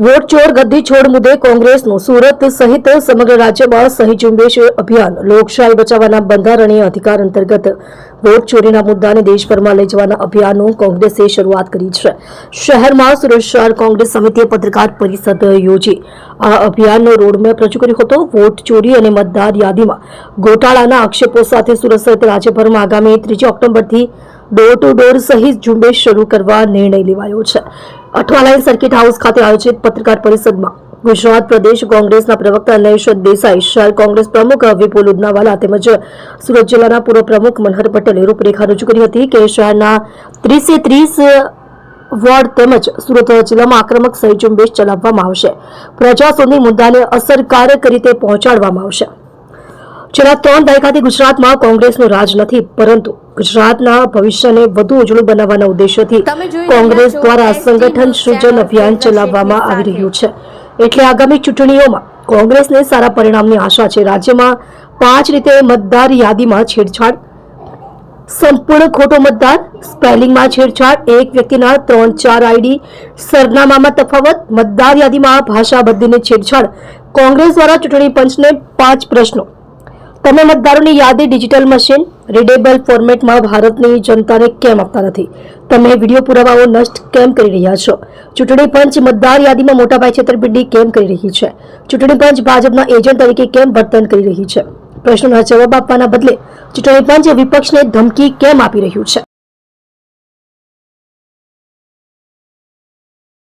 Vote ચોર ગદ્દી છોડ મુદ્દે કોંગ્રેસનું સુરત સહિત સમગ્ર રાજ્યમાં સહી ઝુંબેશ અભિયાન. લોકશાહી બચાવવાના બંધારણીય અધિકાર અંતર્ગત વોટ ચોરીના મુદ્દાને દેશભરમાં લઈ જવાના અભિયાનનું કોંગ્રેસે શરૂઆત કરી છે. શહેરમાં સુરત શહેર કોંગ્રેસ સમિતિએ પત્રકાર પરિષદ યોજી. આ અભિયાનનો રોડમેપ રજૂ કર્યો હતો. વોટ ચોરી અને મતદાર યાદીમાં ગોટાળાના આક્ષેપો સાથે સુરત સહિત રાજ્યભરમાં આગામી ત્રીજી ઓક્ટોબરથી ડોર ટુ ડોર સહિત ઝુંબેશ શરૂ કરવા નિર્ણય લેવાયો છે. અઠવાલાઈન સર્કિટ હાઉસ ખાતે આયોજિત પત્રકાર પરિષદમાં ગુજરાત પ્રદેશ કોંગ્રેસના પ્રવક્તા નૈશદ દેસાઈ, શહેર કોંગ્રેસ પ્રમુખ વિપુલ ઉદનાવાલા તેમજ સુરત જિલ્લાના પૂર્વ પ્રમુખ મનહર પટેલે રૂપરેખા રજૂ કરી હતી કે શહેરના ત્રીસે ત્રીસ વોર્ડ તેમજ સુરત જિલ્લામાં આક્રમક સહી ઝુંબેશ ચલાવવામાં આવશે. પ્રજાસોની મુદ્દાને અસરકારક રીતે પહોંચાડવામાં આવશે. છેલ્લા ત્રણ દાયકાથી ગુજરાતમાં કોંગ્રેસનું રાજ નથી પરંતુ ગુજરાતના ભવિષ્યને વધુ ઉજળું બનાવવાના ઉદ્દેશ્યથી કોંગ્રેસ દ્વારા સંગઠન સૃજન અભિયાન ચલાવવામાં આવી રહ્યું છે. એટલે આગામી ચૂંટણીઓમાં કોંગ્રેસને સારા પરિણામની આશા છે. રાજ્યમાં પાંચ રીતે મતદાર યાદીમાં છેડછાડ સંપૂર્ણ ખોટો મતદાર સ્પેલિંગમાં છેડછાડ એક વ્યક્તિના ત્રણ ચાર આઈડી સરનામામાં તફાવત મતદાર યાદીમાં ભાષા બદલીને છેડછાડ. કોંગ્રેસ દ્વારા ચૂંટણી પંચને પાંચ પ્રશ્નો તમે મતદારોની યાદી ડિજિટલ મશીન રીડેબલ ફોર્મેટમાં ભારતની જનતાને કેમ આપતા નથી? તમે વીડિયો પુરાવાઓ નષ્ટ કેમ કરી રહ્યા છો? ચૂંટણી પંચ મતદાર યાદીમાં મોટાભાઈ છેતરપિંડી કેમ કરી રહી છે? ચૂંટણી પંચ ભાજપના એજન્ટ તરીકે કેમ વર્તન કરી રહી છે? પ્રશ્નોના જવાબ આપવાના બદલે ચૂંટણી પંચ વિપક્ષને ધમકી કેમ આપી રહ્યું છે?